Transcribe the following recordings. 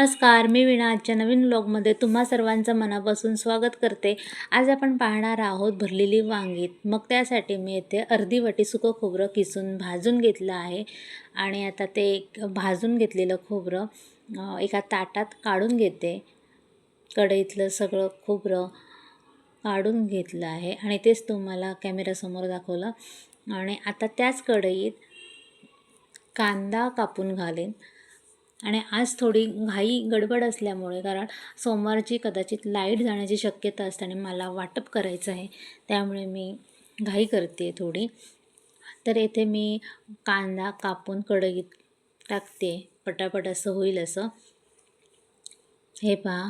नमस्कार मी विणा. आजच्या नवीन ब्लॉगमध्ये तुम्हा सर्वांचं मनापासून स्वागत करते. आज आपण पाहणार आहोत भरलेली वांगीत. मग त्यासाठी मी येथे अर्धी वाटी सुकं खोबरं किसून भाजून घेतलं आहे. आणि आता ते एक भाजून घेतलेलं खोबरं एका ताटात काढून घेते. कढईतलं सगळं खोबरं काढून घेतलं आहे. आणि तेच तुम्हाला कॅमेऱ्यासमोर दाखवलं. आणि आता त्याच कढईत कांदा कापून घालेन. आणि आज थोडी घाई गडबड असल्यामुळे कारण सोमवारची कदाचित लाइट जाण्याची शक्यता असते आणि मला वाटप करायचं आहे त्यामुळे मी घाई करते थोडी. तर येथे मी कांदा कापून कढईत टाकते पटापट असं होईल असं. हे पहा.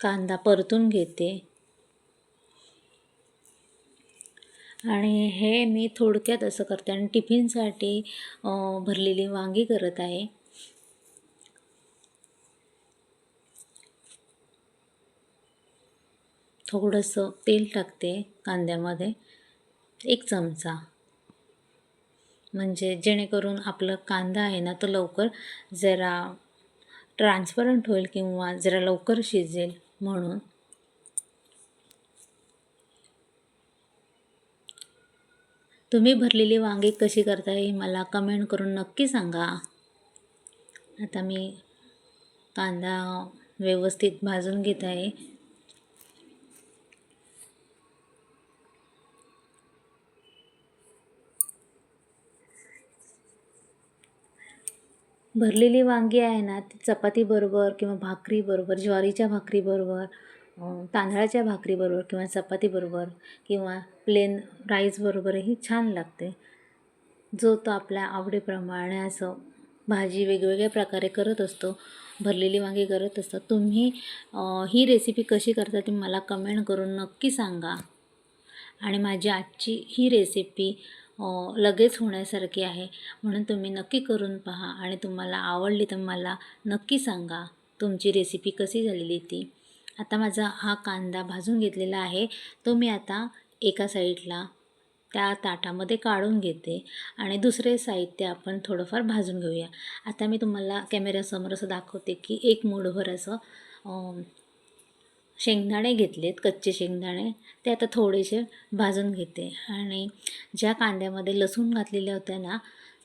कांदा परतून घेते. आणि हे मी थोडक्यात असं करते आणि टिफिनसाठी भरलेली वांगी करत आहे. थोडंसं तेल टाकते कांद्यामध्ये एक चमचा. म्हणजे जेणेकरून आपलं कांदा आहे ना तो लवकर जरा ट्रान्सपरंट होईल किंवा जरा लवकर शिजेल म्हणून. तुम्ही भरलेली वांगी कशी करता हे मला कमेंट करून नक्की सांगा. आता मी कांदा व्यवस्थित भाजून घेत आहे भरलेली वांगी आहे ना ती चपातीबरोबर किंवा भाकरीबरोबर ज्वारीच्या भाकरीबरोबर तांदळाच्या भाकरीबरोबर किंवा चपातीबरोबर किंवा प्लेन राईसबरोबरही छान लागते. जो तो आपल्या आवडीप्रमाणे असं भाजी वेगवेगळ्या प्रकारे करत असतो भरलेली वांगी करत असतो. तुम्ही ही रेसिपी कशी करता ती मला कमेंट करून नक्की सांगा. आणि माझी आजची ही रेसिपी लगेच होण्यासारखी आहे. म्हणून तुम्ही नक्की करून पहा आणि तुम्हाला आवडली तर मला नक्की सांगा. तुमची रेसिपी कशी झालेली ती? आता माझा हा कांदा भाजून घेतलेला आहे. तो मी आता एका साईडला त्या ताटामध्ये काढून घेते आणि दुसरे साहित्य आपण थोडंफार भाजून घेऊया. आता मी तुम्हाला कॅमेऱ्यासमोर असं दाखवते की एक मुठभर असं शेंगदाणे घेतलेत कच्चे शेंगदाणे. ते आता थोडेसे भाजून घेते. आणि ज्या कांद्यामध्ये लसूण घातलेल्या होत्या ना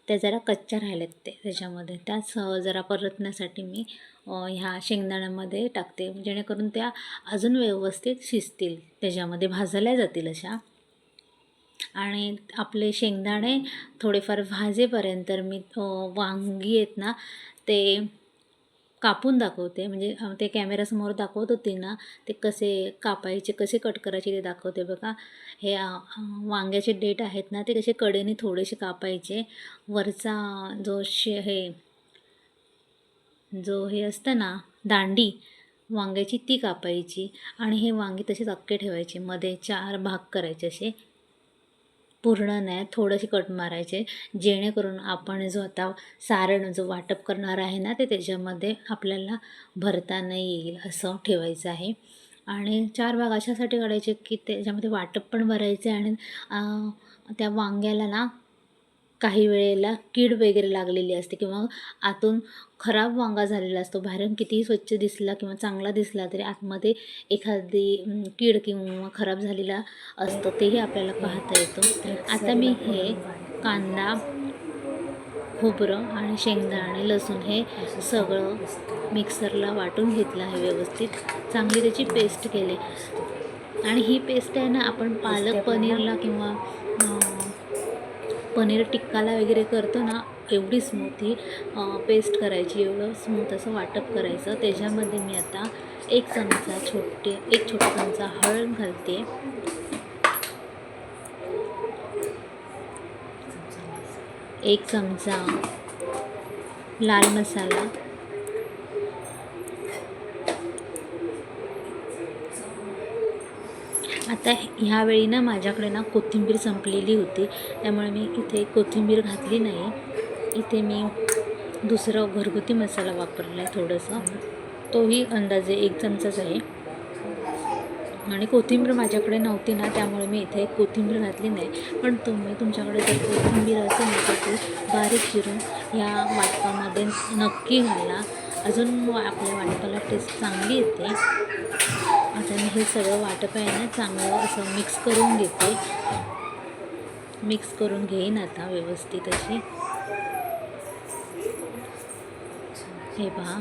त्या जरा कच्च्या राहिल्यात ते त्याच्यामध्ये. त्याच जरा परतण्यासाठी मी ह्या शेंगदाण्यामध्ये टाकते. जेणेकरून त्या अजून व्यवस्थित शिजतील. त्याच्यामध्ये भाजल्या जातील अशा. आणि आपले शेंगदाणे थोडेफार भाजेपर्यंत मी वांगी आहेत ना ते कापून दाखवते. म्हणजे ते कॅमेऱ्यासमोर दाखवत होती ना ते कसे कापायचे कसे कट करायचे ते दाखवते बघा. हे वांग्याचे डेट आहेत ना ते कसे कडेने थोडेसे कापायचे. वरचा जो शे हे जो हे असतं ना दांडी वांग्याची ती कापायची. आणि हे वांगे तसेच अक्के ठेवायचे. मध्ये चार भाग करायचे असे. पूर्ण नाही थोडंशी कट मारायचे. जेणेकरून आपण जो आता सारण जो वाटप करणार आहे ना ते त्याच्यामध्ये आपल्याला भरता नाही येईल असं ठेवायचं आहे. आणि चार भाग अशासाठी काढायचे की त्याच्यामध्ये वाटप पण भरायचे आणि त्या वांग्याला ना काही वेळेला कीड वगैरे लागलेली असते किंवा आतून खराब वांगा झालेला असतो. बाहेरून कितीही स्वच्छ दिसला किंवा चांगला दिसला तरी आतमध्ये एखादी कीड किंवा खराब झालेला असतो तेही आपल्याला पाहता येतो. आता मी हे कांदा खोबरं आणि शेंगदाणे लसूण हे सगळं मिक्सरला वाटून घेतलं आहे व्यवस्थित. चांगली त्याची पेस्ट केली. आणि ही पेस्ट आहे ना आपण पालक पनीरला किंवा पनीर टिक्काला वगैरे करतो ना एवढी स्मूथ ही पेस्ट करायची एवढं स्मूथ असं वाटप करायचं. त्याच्यामध्ये मी आता एक चमचा छोटे एक छोटा चमचा हळद घालते. एक चमचा लाल मसाला. आता ह्यावेळी ना माझ्याकडे ना कोथिंबीर संपलेली होती. त्यामुळे मी इथे कोथिंबीर घातली नाही. इथे मी दुसरं घरगुती मसाला वापरला आहे थोडंसं. तोही अंदाजे एक चमचाच आहे. आणि कोथिंबीर माझ्याकडे नव्हती ना त्यामुळे मी इथे कोथिंबीर घातली नाही. पण तुम्ही तुमच्याकडे जर कोथिंबीर असेल ना तर ती बारीक चिरून या वाटपामध्ये नक्की घाला. अजून आपल्या वाटपाला टेस्ट चांगली येते. आता मी हे सगळं वाटप आहे ना चांगलं असं मिक्स करून घेते. मिक्स करून घेईन आता व्यवस्थित अशी. हे पहा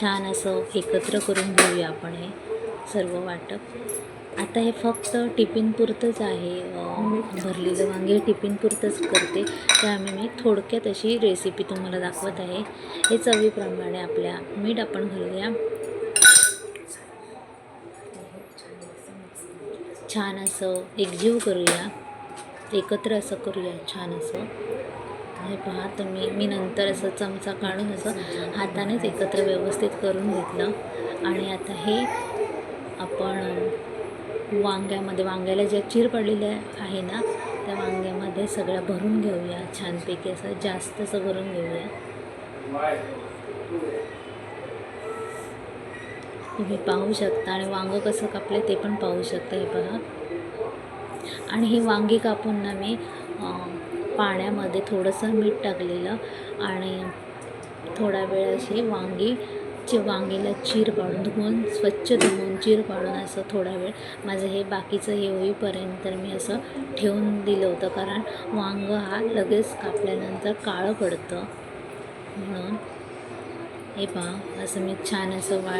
छान असं एकत्र करून घेऊया आपण हे सर्व वाटप. आता हे फक्त टिफिनपुरतंच आहे भरलेलं वांगे टिफिनपुरतंच करते. त्यामुळे मी थोडक्यात अशी रेसिपी तुम्हाला दाखवत आहे. हे चवीप्रमाणे आपल्या मीठ आपण घालूया. छान असं एकजीव करूया. एकत्र असं करूया छान असं. हे पहा तर मी मी नंतर असं चमचा काढून असं हातानेच एकत्र व्यवस्थित करून घेतलं. आणि आता हे आपण वांग्यामध्ये वांग्याला ज्या चीर पडलेल्या आहे ना त्या वांग्यामध्ये सगळं भरून घेऊया. छानपैकी असं जास्त असं भरून घेऊया. तुम्ही पाहू शकता आणि वांगं कसं कापले ते पण पाहू शकता हे बघा. आणि ही वांगी कापून ना मी पाण्यामध्ये थोडंसं मीठ टाकलेलं आणि थोडा वेळ अशी वांगी ची वांगीला चीर पाडून धुवून स्वच्छ धुवून चीर पाडून असं थोडा वेळ माझं हे बाकीचं हे होईपर्यंत मी असं ठेवून दिलं होतं. कारण वांग हा लगेच कापल्यानंतर काळं पडतं. म्हणून हे पहा असं मी छान असं वा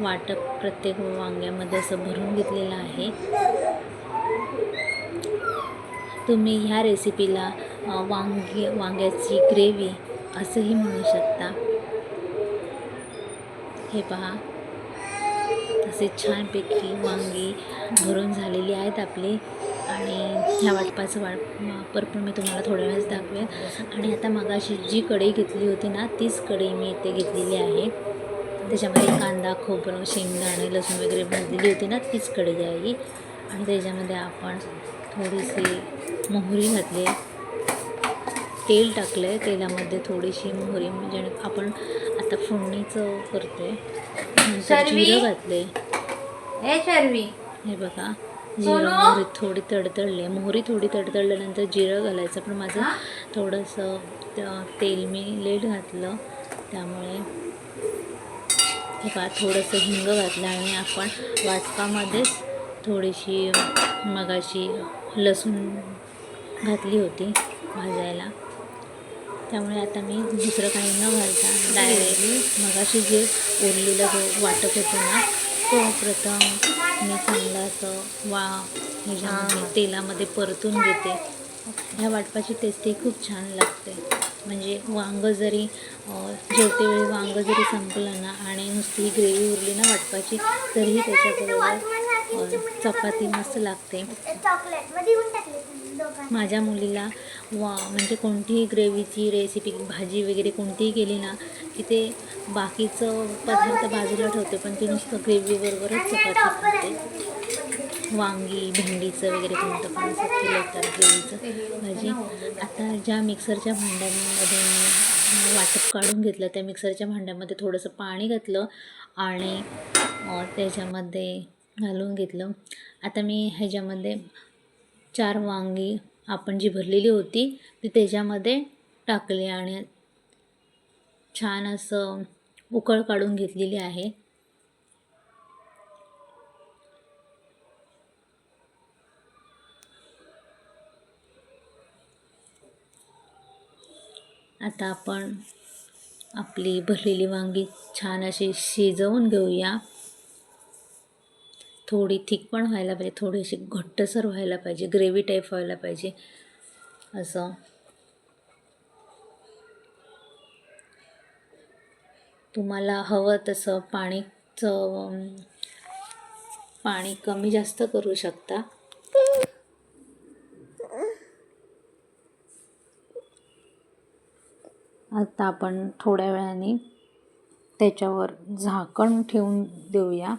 वाटप प्रत्येक वांग्यामध्ये असं भरून घेतलेलं आहे. तुम्ही ह्या रेसिपीला वांगी वांग्याची ग्रेव्ही असंही म्हणू शकता. हे पहा तसे छानपैकी वांगी भरून झालेली आहेत आपली. आणि ह्या वाटपाचं वाट वापर पण मी तुम्हाला थोड्या वेळेस दाखवेन. आणि आता मगाशी जी कढई घेतली होती ना तीच कढई मी इथे घेतलेली आहे. त्याच्यामध्ये कांदा खोबरं शेंगदाणे लसूण वगैरे भाजलेली होती ना तीच कढई आहे. ही आणि त्याच्यामध्ये आपण थोडीशी मोहरी घातली तेल टाकलं आहे तेलामध्ये थोडीशी मोहरी म्हणजे आपण आता फोडणीचं नंतर सर्वी? जिरं घातले हे शर्वी. हे बघा. जिरं सोनू? मोहरी थोडी तडतडली मोहरी थोडी तडतडल्यानंतर जिरं घालायचं. पण माझं थोडंसं तेल मी लेट घातलं. त्यामुळे हे पहा थोडंसं हिंग घातलं आणि आपण वाटपामध्येच थोडीशी मगाशी लसूण घातली होती भाजायला. त्यामुळे आता मी दुसरं काही न घालता डायरेक्ट मगाशी जे उरलेलं जो वाटप होतं ना सर्वप्रथम मी चांगला असं वा ह्याच्यामध्ये तेलामध्ये परतून घेते. ह्या वाटपाची टेस्टही खूप छान लागते. म्हणजे वांगं जरी जेवते जेवतेवेळी वांगं जरी संपलं ना आणि नुसती ग्रेव्ही उरली ना वाटपाची तरीही त्याच्याबरोबर चपाती मस्त लागते. माझ्या मुलीला वा म्हणजे कोणतीही ग्रेव्हीची रेसिपी भाजी वगैरे कोणतीही केली ना की ते बाकीचं पदार्थ बाजूला ठेवते पण ती नुसतं ग्रेव्हीबरोबरच चपाती खाते वांगी भेंडीचं वगैरे कोणतं पण केलं तर ग्रेव्हीचं भाजी. आता ज्या मिक्सरच्या भांड्यामध्ये मी वाटप काढून घेतलं त्या मिक्सरच्या भांड्यामध्ये थोडंसं पाणी घातलं आणि त्याच्यामध्ये घालून घेतलं. आता मी ह्याच्यामध्ये चार वांगी आपण जी भरलेली होती ती त्याच्यामध्ये टाकली आणि छान असं उकळ काढून घेतलेली आहे. आता आपण आपली भरलेली वांगी छान अशी शिजवून घेऊया. थोडी थिक पण व्हायला पाहिजे थोडी अशी घट्टसर व्हायला पाहिजे ग्रेव्ही टाईप व्हायला पाहिजे असं. तुम्हाला हवं तसं पाणीचं पाणी कमी जास्त करू शकता. आता आपण थोड्या वेळाने त्याच्यावर झाकण ठेवून देऊया.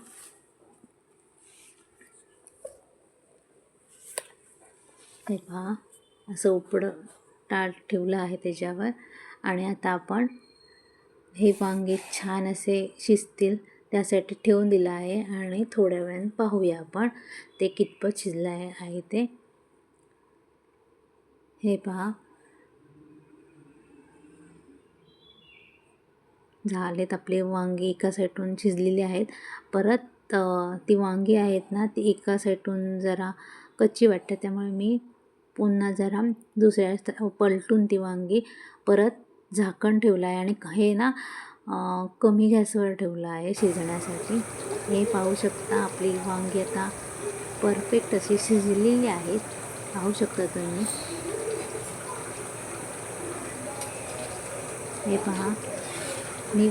हे पहा असं उपडं ताट ठेवलं आहे त्याच्यावर आणि आता आपण हे वांगे छान असे शिजतील त्यासाठी ठेवून दिलं आहे आणि थोड्या वेळाने पाहूया आपण ते कितपत शिजलं आहे आहे ते. हे पहा. झालेत आपले वांगे एका साईडून शिजलेली आहेत. परत ती वांगी आहेत ना ती एका साईडून जरा कच्ची वाटते त्यामुळे मी पुन्हा जरा दुसऱ्या पलटून ती वांगी परत झाकण ठेवलं आहे आणि हे ना कमी गॅसवर ठेवलं आहे शिजण्यासाठी. हे पाहू शकता आपली वांगी आता परफेक्ट अशी शिजलेली आहेत पाहू शकता तुम्ही. हे पहा. मी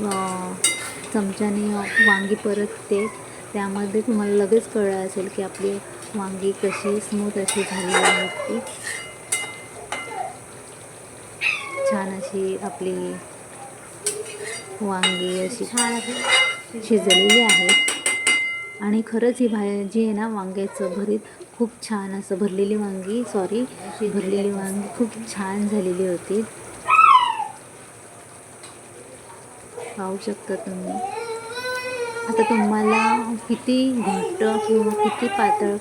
चमच्याने वांगी परतते. त्यामध्ये तुम्हाला लगेच कळलं असेल की आपली वांगी कशी स्मूथ अशी झालेली आहेत ती छान अशी आपली वांगी अशी छान अशी शिजलेली आहेत आणि खरंच ही भाजी आहे ना वांग्याचं भरीत. खूप छान असं भरलेली वांगी सॉरी भरलेली वांगी खूप छान झालेली होती. पाहू शकता तुम्ही. आता तुम्हाला किती घट्ट किंवा किती पातळ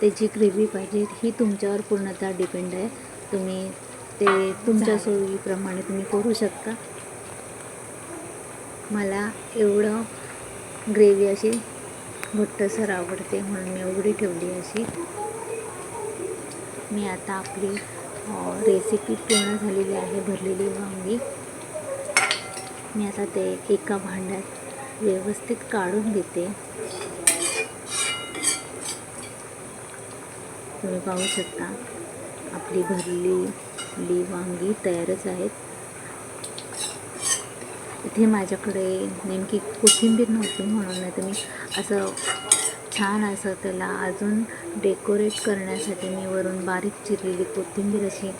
त्याची ग्रेव्ही पाहिजे ही तुमच्यावर पूर्णतः डिपेंड आहे. तुम्ही ते तुमच्या सोयीप्रमाणे तुम्ही करू शकता. मला एवढं ग्रेव्ही अशी घट्टसर आवडते म्हणून मी एवढी ठेवली अशी. मी आता आपली रेसिपी पूर्ण झालेली आहे भरलेली वांगी. मी आता ते एका भांड्यात व्यवस्थित काढून घेते. तुम्ही पाहू शकता आपली भरलेली वांगी तयारच आहेत. इथे माझ्याकडे नेमकी कोथिंबीर नव्हती म्हणून नाही तर मी असं छान असं त्याला अजून डेकोरेट करण्यासाठी मी वरून बारीक चिरलेली कोथिंबीर अशी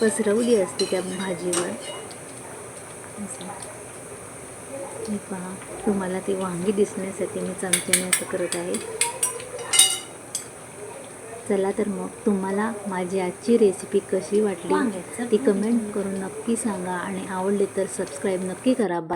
पसरवली असते त्या भाजीवर. असं. हे पहा. तुम्हाला ती वांगी दिसण्यासाठी मी चमच्याने असं करत आहे. चला तर मग तुम्हाला माझी आजची रेसिपी कशी वाटली ती कमेंट करून नक्की सांगा. आणि आवडली तर सबस्क्राईब नक्की करा. बाय